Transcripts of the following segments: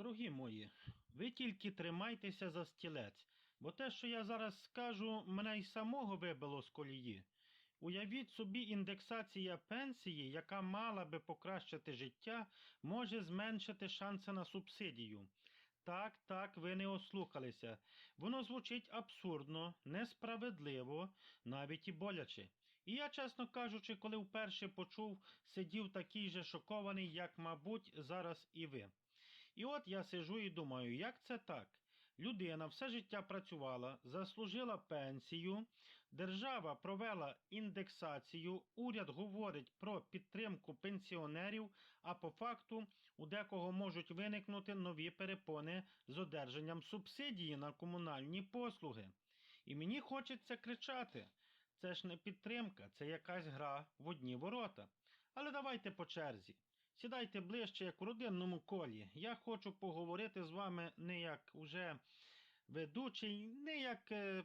Дорогі мої, ви тільки тримайтеся за стілець, бо те, що я зараз скажу, мене й самого вибило з колії. Уявіть собі, індексація пенсії, яка мала би покращити життя, може зменшити шанси на субсидію. Так, так, ви не ослухалися. Воно звучить абсурдно, несправедливо, навіть і боляче. І я, чесно кажучи, коли вперше почув, сидів такий же шокований, як, мабуть, зараз і ви. І от я сижу і думаю, як це так? Людина все життя працювала, заслужила пенсію, держава провела індексацію, уряд говорить про підтримку пенсіонерів, а по факту у декого можуть виникнути нові перепони з одержанням субсидії на комунальні послуги. І мені хочеться кричати. Це ж не підтримка, це якась гра в одні ворота. Але давайте по черзі. Сідайте ближче, як у родинному колі. Я хочу поговорити з вами не як уже ведучий, не як е,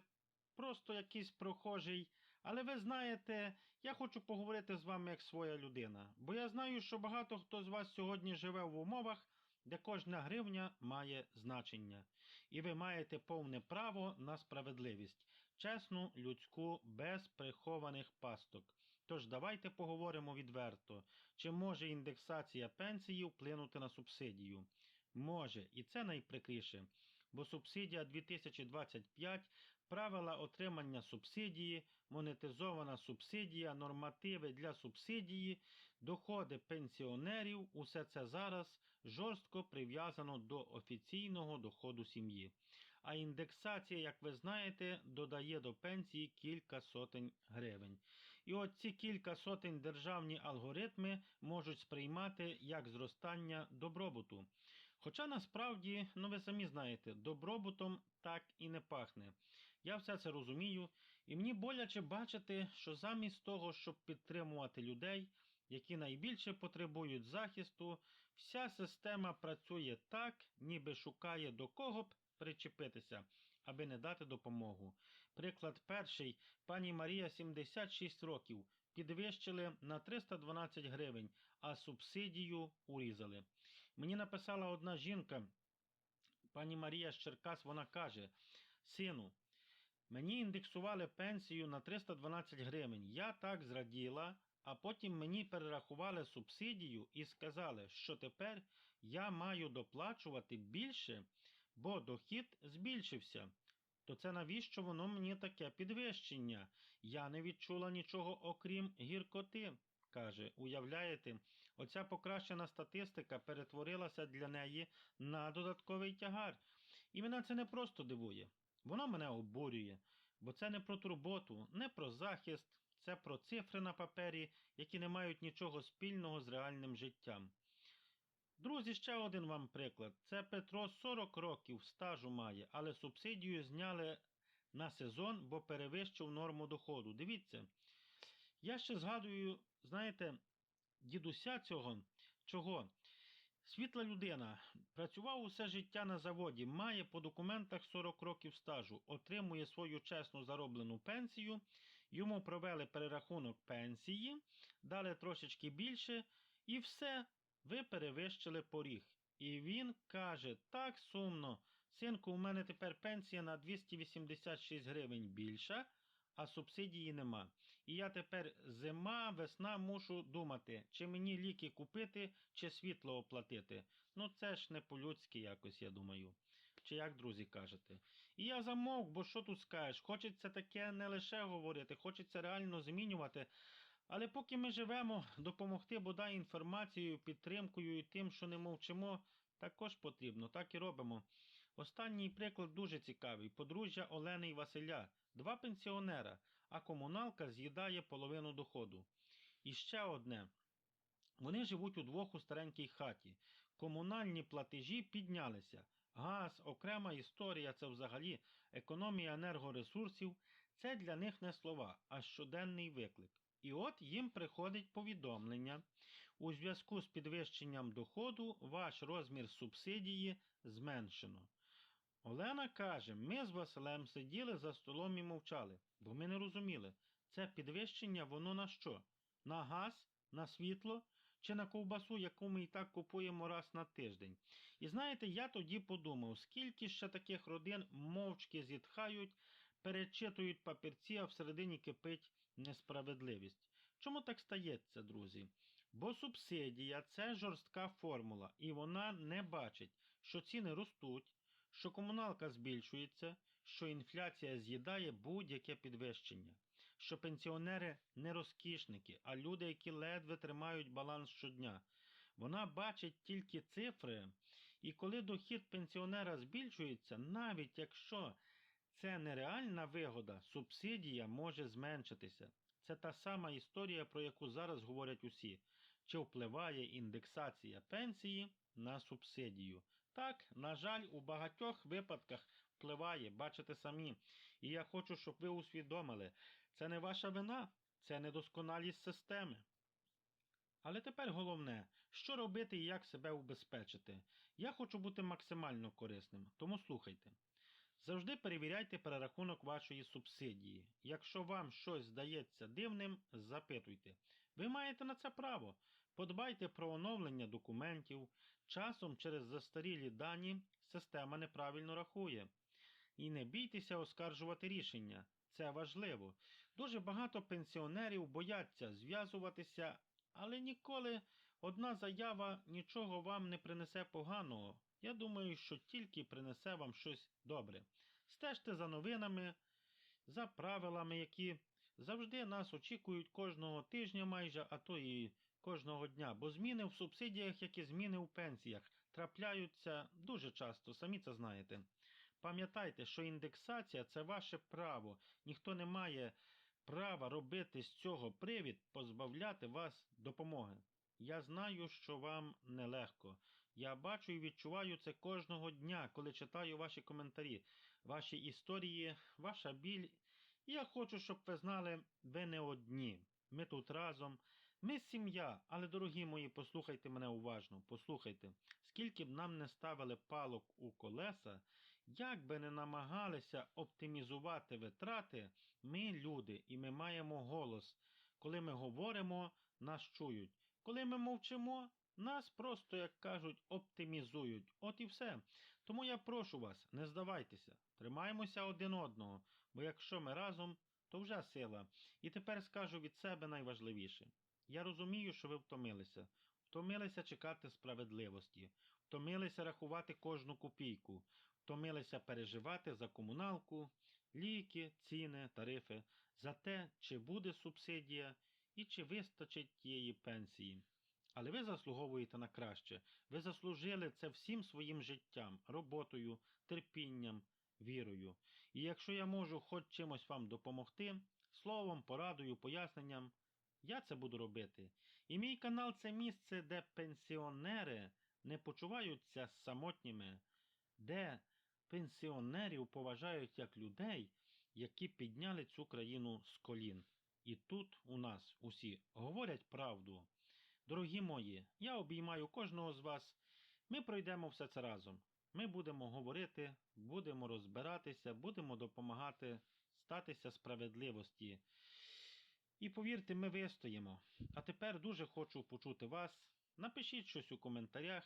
просто якийсь прохожий. Але ви знаєте, я хочу поговорити з вами як своя людина. Бо я знаю, що багато хто з вас сьогодні живе в умовах, де кожна гривня має значення. І ви маєте повне право на справедливість, чесну, людську, без прихованих пасток. Тож давайте поговоримо відверто, чи може індексація пенсії вплинути на субсидію? Може, і це найприкріше, бо субсидія 2025, правила отримання субсидії, монетизована субсидія, нормативи для субсидії, доходи пенсіонерів, усе це зараз жорстко прив'язано до офіційного доходу сім'ї. А індексація, як ви знаєте, додає до пенсії кілька сотень гривень. І от ці кілька сотень державні алгоритми можуть сприймати як зростання добробуту. Хоча насправді, ну ви самі знаєте, добробутом так і не пахне. Я все це розумію, і мені боляче бачити, що замість того, щоб підтримувати людей, які найбільше потребують захисту, вся система працює так, ніби шукає до кого б причепитися, аби не дати допомогу. Приклад перший. Пані Марія 76 років. Підвищили на 312 гривень, а субсидію урізали. Мені написала одна жінка, пані Марія з Черкас, вона каже: Сину, мені індексували пенсію на 312 гривень. Я так зраділа, а потім мені перерахували субсидію і сказали, що тепер я маю доплачувати більше, бо дохід збільшився. То це навіщо воно мені таке підвищення? Я не відчула нічого окрім гіркоти. Каже, уявляєте, оця покращена статистика перетворилася для неї на додатковий тягар. І мене це не просто дивує, воно мене обурює, бо це не про турботу, не про захист, це про цифри на папері, які не мають нічого спільного з реальним життям. Друзі, ще один вам приклад. Це Петро 40 років стажу має, але субсидію зняли на сезон, бо перевищив норму доходу. Дивіться, я ще згадую, знаєте, дідуся цього, чого? Світла людина, працював усе життя на заводі, має по документах 40 років стажу, отримує свою чесно зароблену пенсію, йому провели перерахунок пенсії, дали трошечки більше, і все, ви перевищили поріг. І він каже, так сумно, синку, у мене тепер пенсія на 286 гривень більша, а субсидії нема. І я тепер зима, весна мушу думати, чи мені ліки купити, чи світло оплатити. Ну це ж не по-людськи якось, я думаю. Чи як, друзі, кажете? І я замовк, бо що тут скажеш? Хочеться таке не лише говорити, хочеться реально змінювати. Але поки ми живемо, допомогти бодай інформацією, підтримкою і тим, що не мовчимо, також потрібно, так і робимо. Останній приклад дуже цікавий: подружжя Олени і Василя, два пенсіонера, а комуналка з'їдає половину доходу. І ще одне. Вони живуть удвох у старенькій хаті. Комунальні платежі піднялися. Газ, окрема історія, це взагалі економія енергоресурсів. Це для них не слова, а щоденний виклик. І от їм приходить повідомлення. У зв'язку з підвищенням доходу ваш розмір субсидії зменшено. Олена каже: ми з Василем сиділи за столом і мовчали, бо ми не розуміли, це підвищення воно на що? На газ, на світло чи на ковбасу, яку ми і так купуємо раз на тиждень. І знаєте, я тоді подумав, скільки ще таких родин мовчки зітхають, перечитують папірці, а всередині кипить несправедливість. Чому так стається, друзі? Бо субсидія це жорстка формула, і вона не бачить, що ціни ростуть, що комуналка збільшується, що інфляція з'їдає будь-яке підвищення, що пенсіонери не розкішники, а люди, які ледве тримають баланс щодня. Вона бачить тільки цифри, і коли дохід пенсіонера збільшується, навіть якщо це нереальна вигода, субсидія може зменшитися. Це та сама історія, про яку зараз говорять усі. Чи впливає індексація пенсії на субсидію? Так, на жаль, у багатьох випадках впливає, бачите самі. І я хочу, щоб ви усвідомили, це не ваша вина, це недосконалість системи. Але тепер головне, що робити і як себе убезпечити. Я хочу бути максимально корисним, тому слухайте. Завжди перевіряйте перерахунок вашої субсидії. Якщо вам щось здається дивним, запитуйте. Ви маєте на це право. Подбайте про оновлення документів. Часом через застарілі дані система неправильно рахує. І не бійтеся оскаржувати рішення. Це важливо. Дуже багато пенсіонерів бояться зв'язуватися, але ніколи одна заява нічого вам не принесе поганого. Я думаю, що тільки принесе вам щось добре. Стежте за новинами, за правилами, які завжди нас очікують кожного тижня майже, а то і кожного дня, бо зміни в субсидіях, як і зміни у пенсіях, трапляються дуже часто, самі це знаєте. Пам'ятайте, що індексація це ваше право. Ніхто не має права робити з цього привід, позбавляти вас допомоги. Я знаю, що вам нелегко. Я бачу і відчуваю це кожного дня, коли читаю ваші коментарі, ваші історії, ваша біль. І я хочу, щоб ви знали, ви не одні. Ми тут разом. Ми сім'я, але, дорогі мої, послухайте мене уважно, послухайте, скільки б нам не ставили палок у колеса, як би не намагалися оптимізувати витрати, ми люди, і ми маємо голос. Коли ми говоримо, нас чують. Коли ми мовчимо, нас просто, як кажуть, оптимізують. От і все. Тому я прошу вас, не здавайтеся, тримаємося один одного, бо якщо ми разом, то вже сила. І тепер скажу від себе найважливіше. Я розумію, що ви втомилися. Втомилися чекати справедливості, втомилися рахувати кожну копійку, втомилися переживати за комуналку, ліки, ціни, тарифи, за те, чи буде субсидія і чи вистачить тієї пенсії. Але ви заслуговуєте на краще. Ви заслужили це всім своїм життям, роботою, терпінням, вірою. І якщо я можу хоч чимось вам допомогти, словом, порадою, поясненням, я це буду робити. І мій канал це місце, де пенсіонери не почуваються самотніми, де пенсіонерів поважають як людей, які підняли цю країну з колін. І тут у нас усі говорять правду. Дорогі мої, я обіймаю кожного з вас. Ми пройдемо все це разом. Ми будемо говорити, будемо розбиратися, будемо допомагати статися справедливості. І повірте, ми вистоїмо. А тепер дуже хочу почути вас. Напишіть щось у коментарях,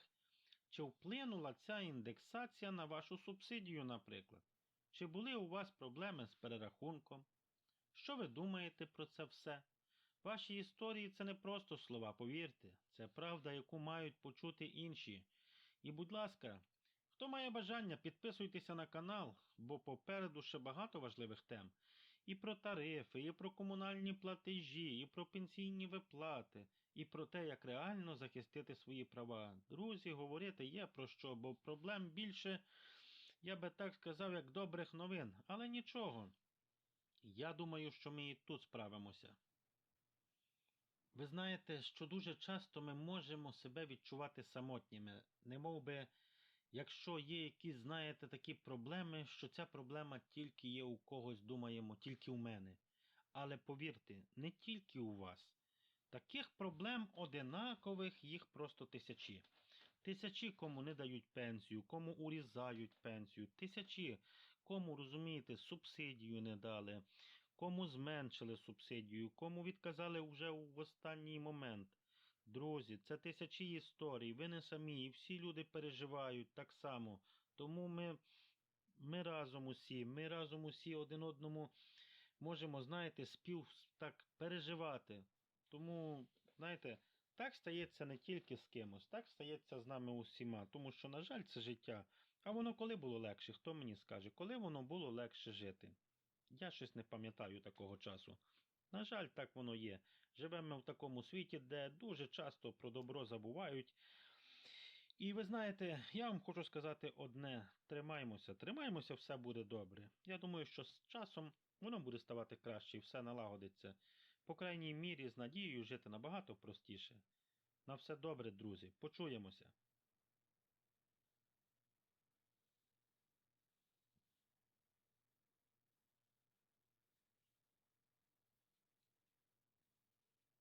чи вплинула ця індексація на вашу субсидію, наприклад. Чи були у вас проблеми з перерахунком? Що ви думаєте про це все? Ваші історії це не просто слова, повірте, це правда, яку мають почути інші. І, будь ласка, хто має бажання, підписуйтеся на канал, бо попереду ще багато важливих тем. І про тарифи, і про комунальні платежі, і про пенсійні виплати, і про те, як реально захистити свої права. Друзі, говорити є про що, бо проблем більше, я би так сказав, як добрих новин, але нічого. Я думаю, що ми і тут справимося. Ви знаєте, що дуже часто ми можемо себе відчувати самотніми, немов би, якщо є якісь, знаєте, такі проблеми, що ця проблема тільки є у когось, думаємо, тільки у мене. Але повірте, не тільки у вас. Таких проблем одинакових їх просто тисячі. Тисячі кому не дають пенсію, кому урізають пенсію, тисячі кому, розумієте, субсидію не дали, кому зменшили субсидію, кому відказали вже в останній момент. Друзі, це тисячі історій, ви не самі, і всі люди переживають так само. Тому ми, ми разом усі, ми разом усі один одному можемо, знаєте, спів так переживати. Тому, знаєте, так стається не тільки з кимось, так стається з нами усіма. Тому що, на жаль, це життя. А воно коли було легше, хто мені скаже, коли воно було легше жити? Я щось не пам'ятаю такого часу. На жаль, так воно є. Живемо в такому світі, де дуже часто про добро забувають. І ви знаєте, я вам хочу сказати одне: тримаймося, тримаймося, все буде добре. Я думаю, що з часом воно буде ставати краще і все налагодиться. По крайній мірі, з надією жити набагато простіше. На все добре, друзі. Почуємося.